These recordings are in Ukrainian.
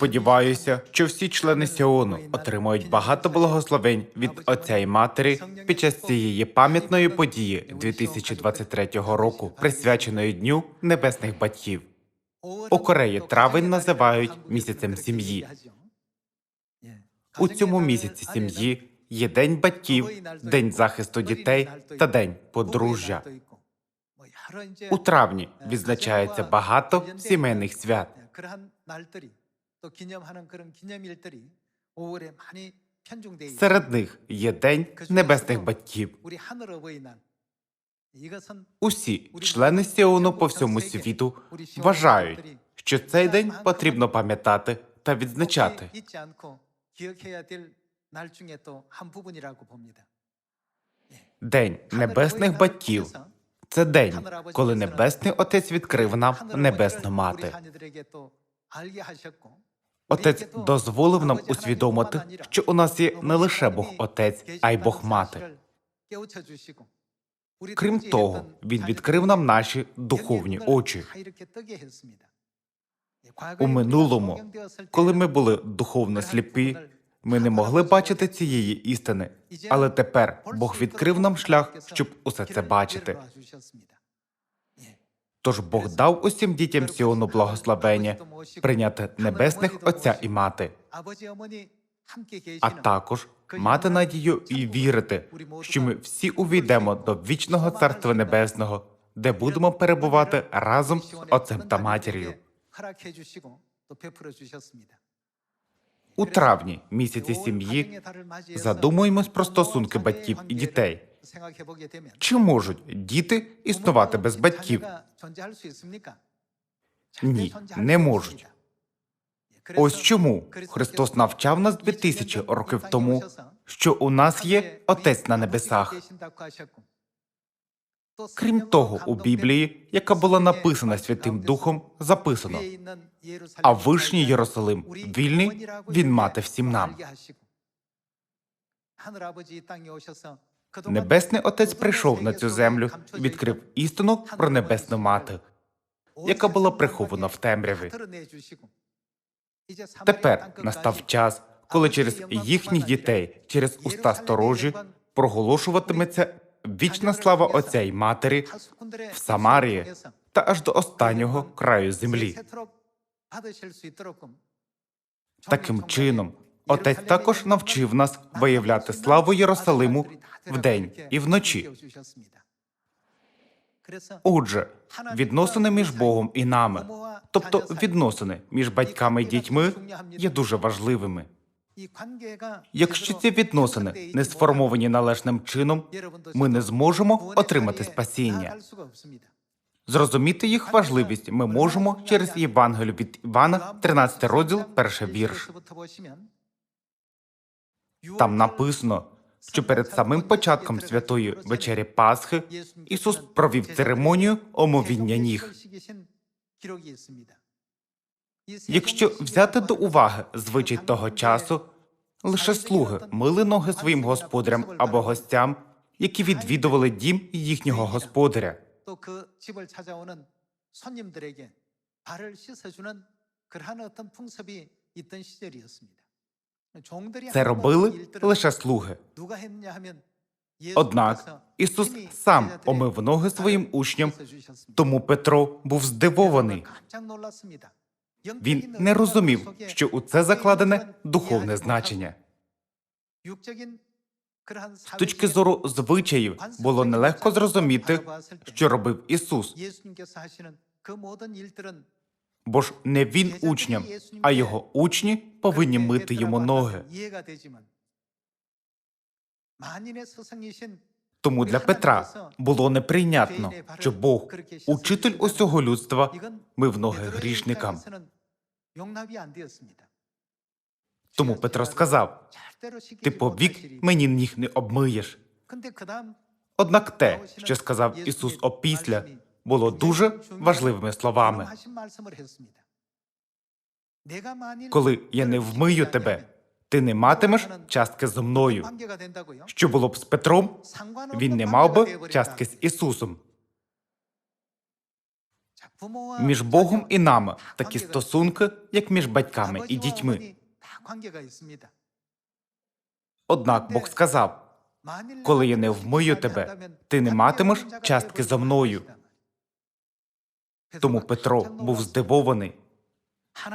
Сподіваюся, що всі члени Сіону отримають багато благословень від отця і матері під час цієї пам'ятної події 2023 року, присвяченої Дню небесних батьків. У Кореї травень називають місяцем сім'ї. У цьому місяці сім'ї є День батьків, День захисту дітей та День подружжя. У травні відзначається багато сімейних свят. Серед них є День небесних батьків. Усі члени Сіону по всьому світу вважають, що цей день потрібно пам'ятати та відзначати. День небесних батьків це день, коли Небесний Отець відкрив нам небесну мати. Отець дозволив нам усвідомити, що у нас є не лише Бог Отець, а й Бог Мати. Крім того, він відкрив нам наші духовні очі. У минулому, коли ми були духовно сліпі, ми не могли бачити цієї істини, але тепер Бог відкрив нам шлях, щоб усе це бачити. Тож Бог дав усім дітям Сіону благословення прийняти небесних Отця і Мати, а також мати надію і вірити, що ми всі увійдемо до вічного царства небесного, де будемо перебувати разом з Отцем та матір'ю. У травні, місяці сім'ї, задумуємось про стосунки батьків і дітей. Чи можуть діти існувати без батьків? Ні, не можуть. Ось чому Христос навчав нас 2000 років тому, що у нас є Отець на небесах. Крім того, у Біблії, яка була написана Святим Духом, записано а вишній Єрусалим вільний він мати всім нам. Небесний Отець прийшов на цю землю і відкрив істину про небесну мати, яка була прихована в темряві. Тепер настав час, коли через їхніх дітей, через уста сторожі, проголошуватиметься вічна слава Отця й Матері в Самарії та аж до останнього краю землі. Таким чином, Отець також навчив нас виявляти славу Єрусалиму вдень і вночі. Отже, відносини між Богом і нами, тобто відносини між батьками і дітьми, є дуже важливими. Якщо ці відносини не сформовані належним чином, ми не зможемо отримати спасіння. Зрозуміти їх важливість ми можемо через Євангелію від Івана, 13 розділ, перший вірш. Там написано, що перед самим початком святої вечері Пасхи Ісус провів церемонію омовіння ніг. Якщо взяти до уваги звичай того часу, лише слуги мили ноги своїм господарям або гостям, які відвідували дім їхнього господаря. 또 그 집을 찾아오는 손님들에게 발을 씻어주는 그러한 어떤 풍습이 있던 시절이었습니다. це робили лише слуги. Однак Ісус сам омив ноги своїм учням, тому Петро був здивований. Він не розумів, що у це закладене духовне значення. З точки зору звичаїв було нелегко зрозуміти, що робив Ісус. Бо ж не він учням, а його учні повинні мити йому ноги. Тому для Петра було неприйнятно, що Бог, учитель усього людства, мив ноги грішникам. Тому Петро сказав ти повік мені ніг не обмиєш. Однак те, що сказав Ісус опісля було дуже важливими словами. Коли я не вмию тебе, ти не матимеш частки зо мною. Що було б з Петром, він не мав би частки з Ісусом. Між Богом і нами такі стосунки, як між батьками і дітьми. Однак Бог сказав: коли я не вмию тебе, ти не матимеш частки зо мною тому Петро був здивований,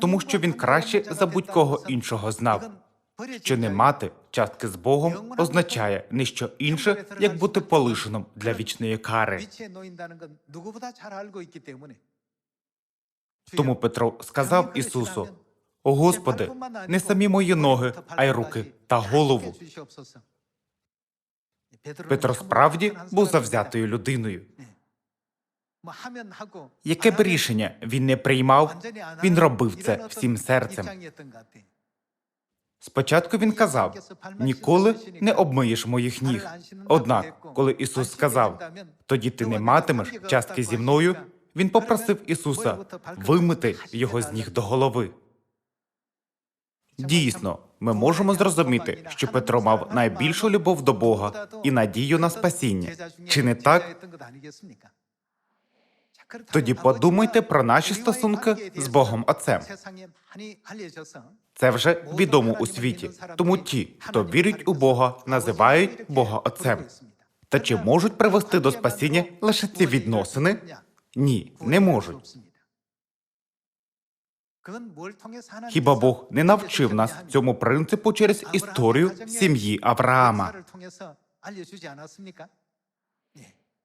тому що він краще за будь-кого іншого знав, що не мати частки з Богом означає не що інше, як бути полишеним для вічної кари. Тому Петро сказав Ісусу: О Господи, не самі мої ноги, а й руки та голову. Петро справді був завзятою людиною. Яке б рішення він не приймав, він робив це всім серцем. Спочатку він казав: ніколи не обмиєш моїх ніг. Однак, коли Ісус сказав, тоді ти не матимеш частки зі мною, він попросив Ісуса вимити його з ніг до голови. Дійсно, ми можемо зрозуміти, що Петро мав найбільшу любов до Бога і надію на спасіння. Чи не так? Тоді подумайте про наші стосунки з Богом Отцем. Це вже відомо у світі. Тому ті, хто вірить у Бога, називають Бога Отцем. Та чи можуть привести до спасіння лише ці відносини? Ні, не можуть. Хіба Бог не навчив нас цьому принципу через історію сім'ї Авраама?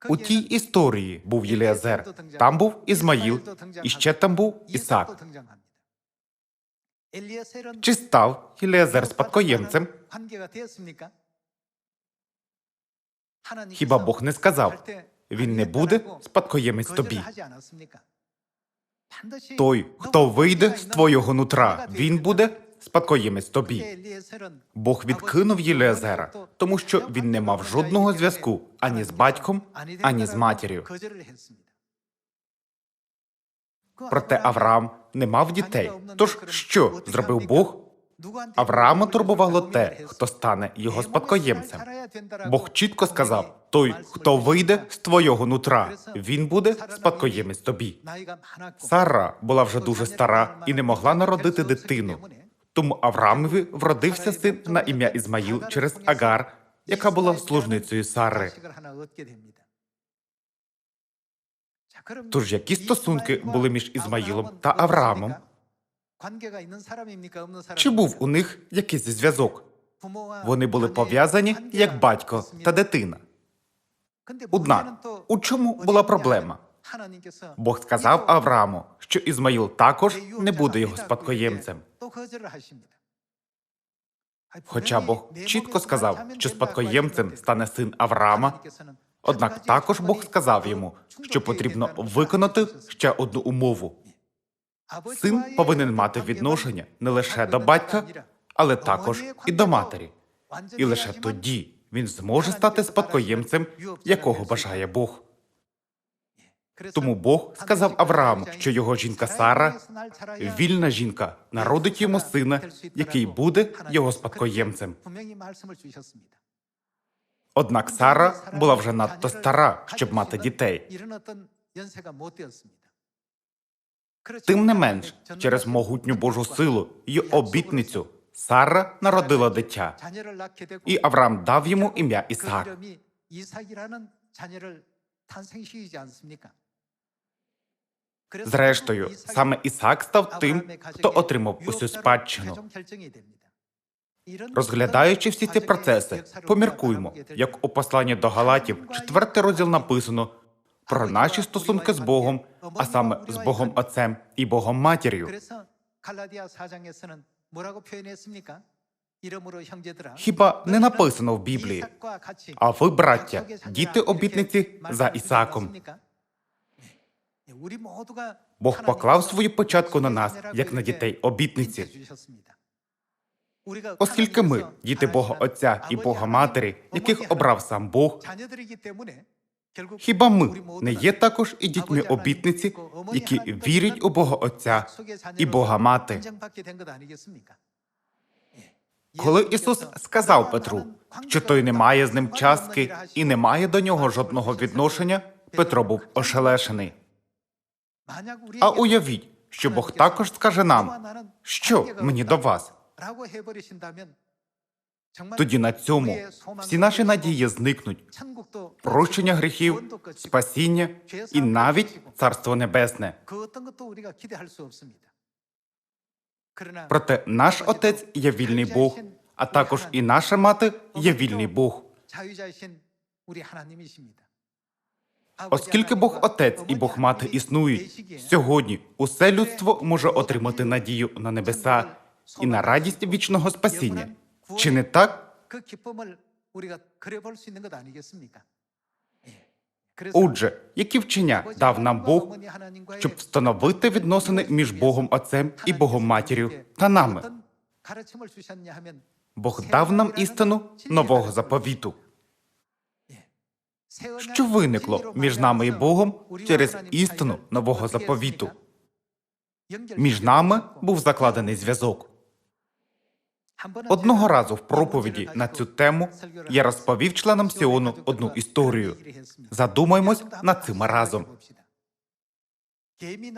У тій історії був Єліазер, там був Ізмаїл, і ще там був Ісак. Чи став Єліазер спадкоємцем? Хіба Бог не сказав, він не буде спадкоємець тобі? Той, хто вийде з твого нутра, він буде спадкоємець тобі. Бог відкинув Єліазера, тому що він не мав жодного зв'язку ані з батьком, ані з матір'ю. Проте Авраам не мав дітей. Тож що зробив Бог? Авраама турбувало те, хто стане його спадкоємцем. Бог чітко сказав: той, хто вийде з твого нутра, він буде спадкоємець тобі. Сара була вже дуже стара і не могла народити дитину. Тому Авраамові вродився син на ім'я Ізмаїл через Агар, яка була служницею Сари. Тож які стосунки були між Ізмаїлом та Авраамом? Чи був у них якийсь зв'язок? Вони були пов'язані як батько та дитина. Однак, у чому була проблема? Бог сказав Аврааму, що Ізмаїл також не буде його спадкоємцем. Хоча Бог чітко сказав, що спадкоємцем стане син Авраама, однак також Бог сказав йому, що потрібно виконати ще одну умову. Син повинен мати відношення не лише до батька, але також і до матері. І лише тоді він зможе стати спадкоємцем, якого бажає Бог. Тому Бог сказав Аврааму, що його жінка Сара, вільна жінка, народить йому сина, який буде його спадкоємцем. Однак Сара була вже надто стара, щоб мати дітей. Тим не менш, через могутню Божу силу і обітницю Сара народила дитя, і Авраам дав йому ім'я Ісаак. Зрештою, саме Ісаак став тим, хто отримав усю спадщину. Розглядаючи всі ці процеси, поміркуймо, як у посланні до Галатів, четвертий розділ написано про наші стосунки з Богом, а саме з Богом Отцем і Богом Матір'ю. Хіба не написано в Біблії? А ви, браття, діти обітниці за Ісаком. Бог поклав свою початку на нас, як на дітей обітниці. Оскільки ми, діти Бога Отця і Бога Матері, яких обрав сам Бог, хіба ми не є також і дітьми обітниці, які вірять у Бога Отця і Бога Мати? Коли Ісус сказав Петру, що той не має з ним частки і не має до нього жодного відношення, Петро був ошелешений. А уявіть, що Бог також скаже нам, що мені до вас. Тоді на цьому всі наші надії зникнуть. Прощення гріхів, спасіння і навіть Царство Небесне. Проте наш Отець є вільний Бог, а також і наша мати є вільний Бог. Оскільки Бог Отець і Бог Мати існують, сьогодні усе людство може отримати надію на небеса і на радість вічного спасіння. Чи не так? Отже, які вчення дав нам Бог, щоб встановити відносини між Богом Отцем і Богом Матір'ю та нами? Бог дав нам істину нового заповіту. Що виникло між нами і Богом через істину нового заповіту? Між нами був закладений зв'язок. Одного разу в проповіді на цю тему я розповів членам Сіону одну історію. Задумаймось над цим разом.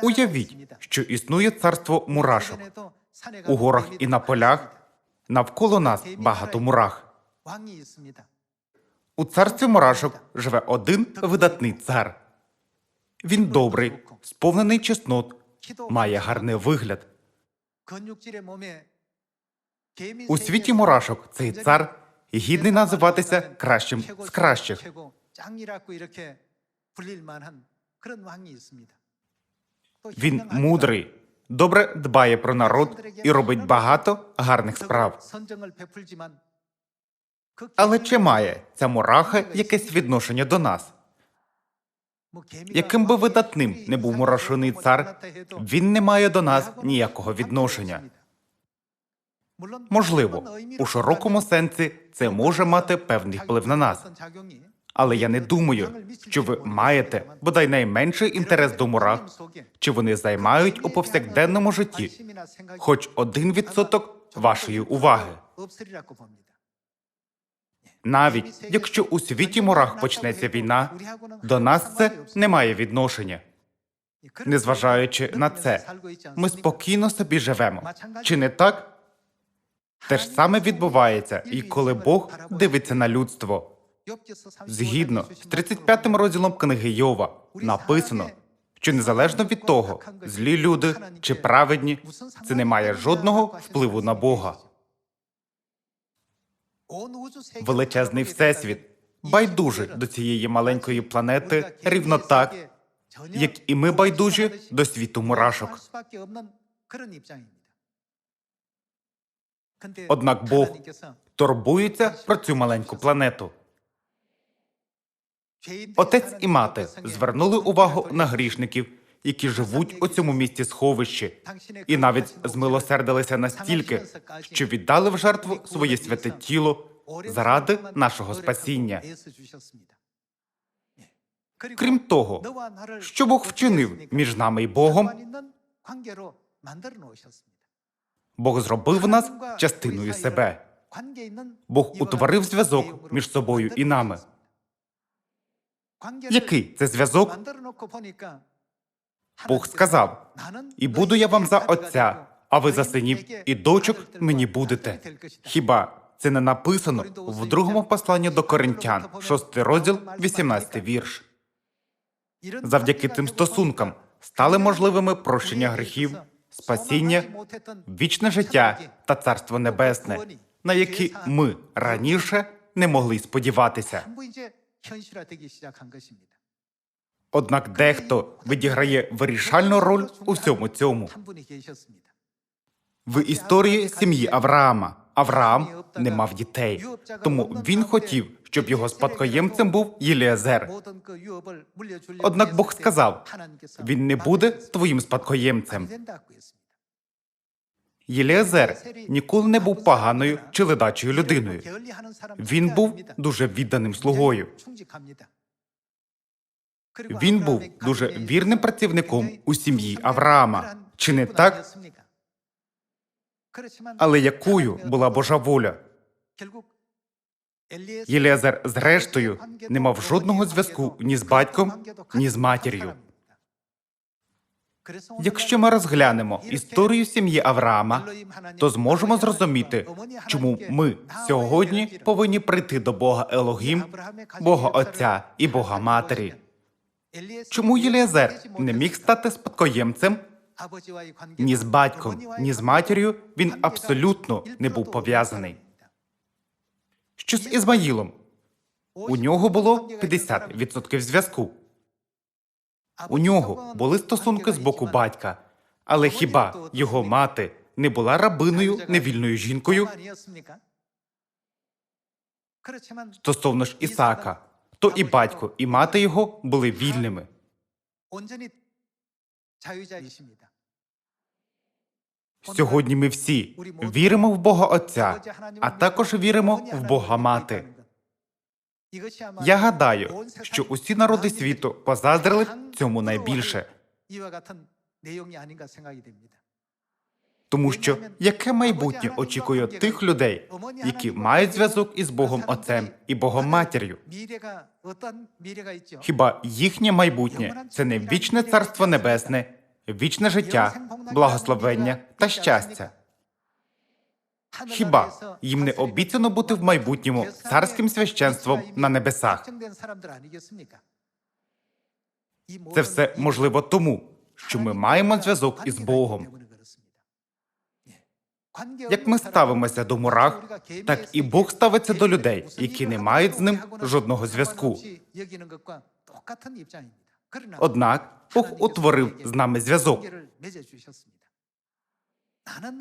Уявіть, що існує царство мурашок. У горах і на полях навколо нас багато мурах. У царстві мурашок живе один видатний цар. Він добрий, сповнений чеснот, має гарний вигляд. У світі мурашок цей цар гідний називатися кращим з кращих. Він мудрий, добре дбає про народ і робить багато гарних справ. Але чи має ця мураха якесь відношення до нас? Яким би видатним не був мурашиний цар, він не має до нас ніякого відношення. Можливо, у широкому сенсі це може мати певний вплив на нас. Але я не думаю, що ви маєте бодай найменший інтерес до мурах, чи вони займають у повсякденному житті хоч один відсоток вашої уваги. Навіть якщо у світі мурах почнеться війна, до нас це не має відношення. Незважаючи на це, ми спокійно собі живемо. Чи не так? Те ж саме відбувається, і коли Бог дивиться на людство. Згідно з 35 розділом книги Йова написано, що незалежно від того, злі люди чи праведні, це не має жодного впливу на Бога. Величезний всесвіт байдужий до цієї маленької планети рівно так, як і ми байдужі до світу мурашок. Однак Бог турбується про цю маленьку планету. Отець і мати звернули увагу на грішників, які живуть у цьому місті сховищі, і навіть змилосердилися настільки, що віддали в жертву своє святе тіло заради нашого спасіння. Крім того, що Бог вчинив між нами і Богом, Бог зробив нас частиною себе. Бог утворив зв'язок між собою і нами. Який це зв'язок? Бог сказав: І буду я вам за отця, а ви за синів і дочок мені будете. Хіба це не написано в другому посланні до Коринтян, 6 розділ, 18 вірш? Завдяки цим стосункам стали можливими прощення гріхів, спасіння, вічне життя та царство небесне, на які ми раніше не могли сподіватися. Однак дехто відіграє вирішальну роль у всьому цьому. В історії сім'ї Авраама Авраам не мав дітей, тому він хотів, щоб його спадкоємцем був Єліазер. Однак Бог сказав: він не буде твоїм спадкоємцем. Єліазер ніколи не був поганою чи ледачою людиною. Він був дуже відданим слугою. Він був дуже вірним працівником у сім'ї Авраама. Чи не так? Але якою була Божа воля? Єліазер, зрештою, не мав жодного зв'язку ні з батьком, ні з матір'ю. Якщо ми розглянемо історію сім'ї Авраама, то зможемо зрозуміти, чому ми сьогодні повинні прийти до Бога Елогім, Бога Отця і Бога Матері. Чому Єліазер не міг стати спадкоємцем? Ні з батьком, ні з матір'ю він абсолютно не був пов'язаний. Що з Ізмаїлом? У нього було 50% зв'язку. У нього були стосунки з боку батька, але хіба його мати не була рабиною, невільною жінкою? Стосовно ж Ісаака, то і батько, і мати його були вільними. Сьогодні ми всі віримо в Бога Отця, а також віримо в Бога Мати. Я гадаю, що усі народи світу позаздрили цьому найбільше. Тому що яке майбутнє очікує тих людей, які мають зв'язок із Богом Отцем і Богом Матір'ю? Хіба їхнє майбутнє це не вічне царство небесне, вічне життя, благословення та щастя? Хіба їм не обіцяно бути в майбутньому царським священством на небесах? Це все можливо тому, що ми маємо зв'язок із Богом. Як ми ставимося до мурах, так і Бог ставиться до людей, які не мають з ним жодного зв'язку. Однак Бог утворив з нами зв'язок.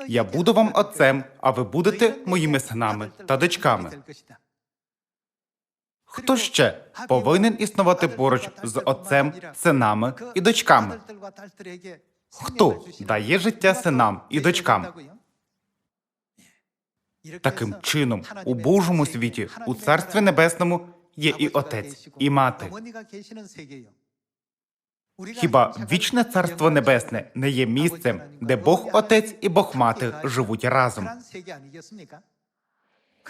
Я буду вам отцем, а ви будете моїми синами та дочками. Хто ще повинен існувати поруч з отцем, синами і дочками? Хто дає життя синам і дочкам? Таким чином, у Божому світі, у Царстві Небесному є і отець, і мати. Хіба вічне царство небесне не є місцем, де Бог Отець і Бог Мати живуть разом?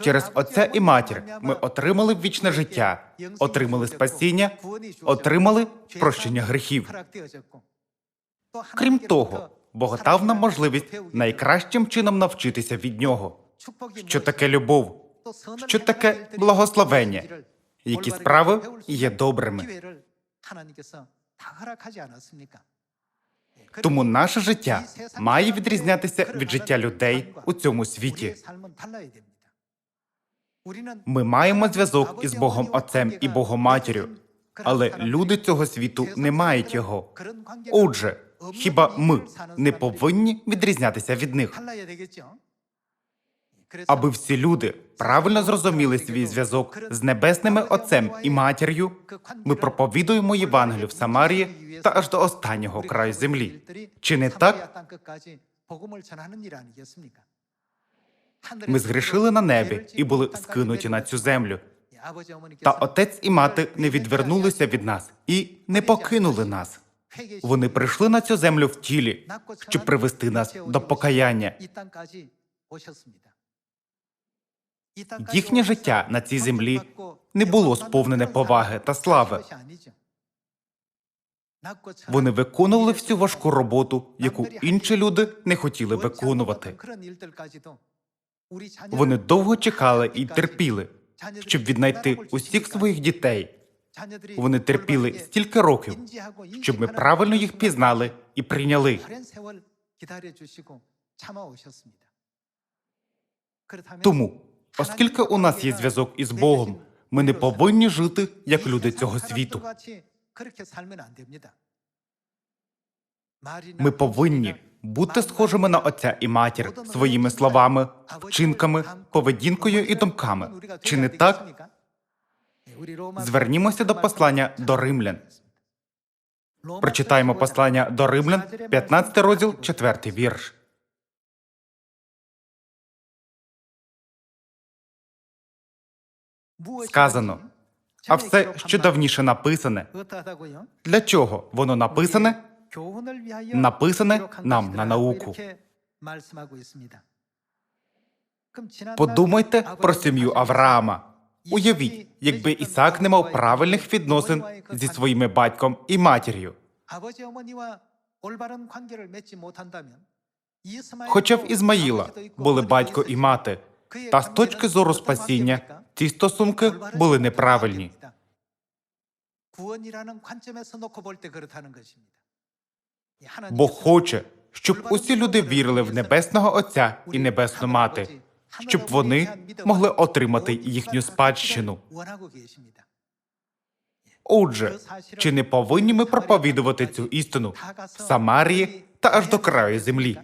Через Отця і Матір ми отримали вічне життя, отримали спасіння, отримали прощення гріхів. Крім того, Бог дав нам можливість найкращим чином навчитися від нього. Що таке любов? Що таке благословення? Які справи є добрими? Тому наше життя має відрізнятися від життя людей у цьому світі. Ми маємо зв'язок із Богом Отцем і Богом Матір'ю, але люди цього світу не мають його. Отже, хіба ми не повинні відрізнятися від них? Аби всі люди правильно зрозуміли свій зв'язок з небесними Отцем і Матір'ю, ми проповідуємо Євангелію в Самарії та аж до останнього краю землі. Чи не так? Ми згрішили на небі і були скинуті на цю землю. Та отець і мати не відвернулися від нас і не покинули нас. Вони прийшли на цю землю в тілі, щоб привести нас до покаяння. Їхнє життя на цій землі не було сповнене поваги та слави. Вони виконували всю важку роботу, яку інші люди не хотіли виконувати. Вони довго чекали і терпіли, щоб віднайти усіх своїх дітей. Вони терпіли стільки років, щоб ми правильно їх пізнали і прийняли. Тому, оскільки у нас є зв'язок із Богом, ми не повинні жити як люди цього світу. Ми повинні бути схожими на отця і матір своїми словами, вчинками, поведінкою і думками. Чи не так? Звернімося до послання до римлян. Прочитаємо послання до римлян, 15 розділ, 4 вірш. Сказано, а все, що давніше написане, для чого воно написане? Написане нам на науку. Подумайте про сім'ю Авраама. Уявіть, якби Ісаак не мав правильних відносин зі своїми батьком і матір'ю. Хоча в Ізмаїла були батько і мати, та з точки зору спасіння. Ці стосунки були неправильні. Бог хоче, щоб усі люди вірили в небесного Отця і Небесну Мати, щоб вони могли отримати їхню спадщину. Отже, чи не повинні ми проповідувати цю істину в Самарії та аж до краю землі?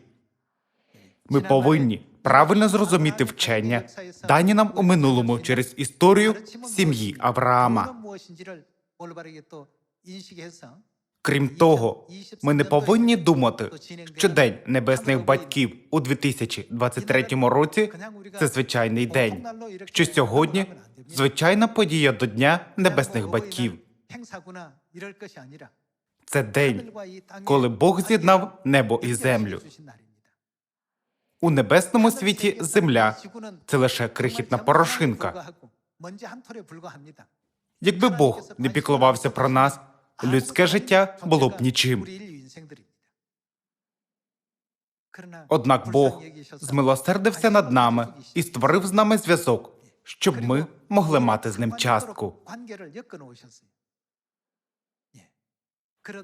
Ми повинні правильно зрозуміти вчення, дані нам у минулому через історію сім'ї Авраама. Крім того, ми не повинні думати, що День небесних батьків у 2023 році це звичайний день, що сьогодні звичайна подія до Дня небесних батьків. Це день, коли Бог з'єднав небо і землю. У небесному світі земля це лише крихітна порошинка. Якби Бог не піклувався про нас, людське життя було б нічим. Однак Бог змилосердився над нами і створив з нами зв'язок, щоб ми могли мати з ним частку.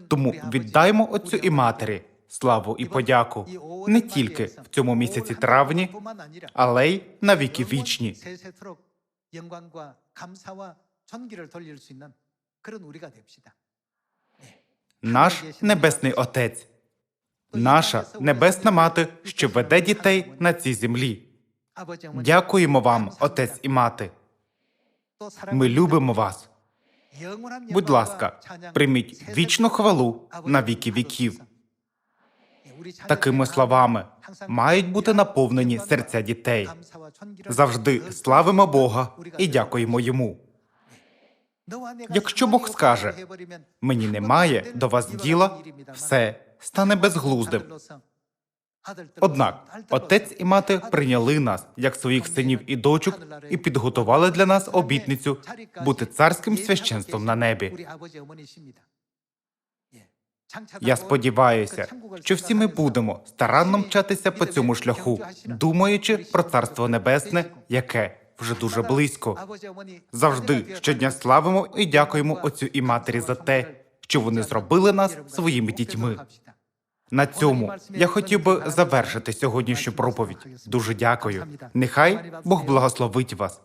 Тому віддаймо отцю і матері славу і подяку не тільки в цьому місяці травні, але й на віки вічні. Наш небесний отець, наша небесна мати, що веде дітей на цій землі. Дякуємо вам, отець і мати. Ми любимо вас. Будь ласка, прийміть вічну хвалу на віки віків. Такими словами мають бути наповнені серця дітей. Завжди славимо Бога і дякуємо йому. Якщо Бог скаже, Мені немає до вас діла, все стане безглуздим. Однак отець і мати прийняли нас як своїх синів і дочок і підготували для нас обітницю бути царським священством на небі. Я сподіваюся, що всі ми будемо старанно мчатися по цьому шляху, думаючи про царство небесне, яке вже дуже близько. Завжди щодня славимо і дякуємо отцю і матері за те, що вони зробили нас своїми дітьми. На цьому я хотів би завершити сьогоднішню проповідь. Дуже дякую. Нехай Бог благословить вас.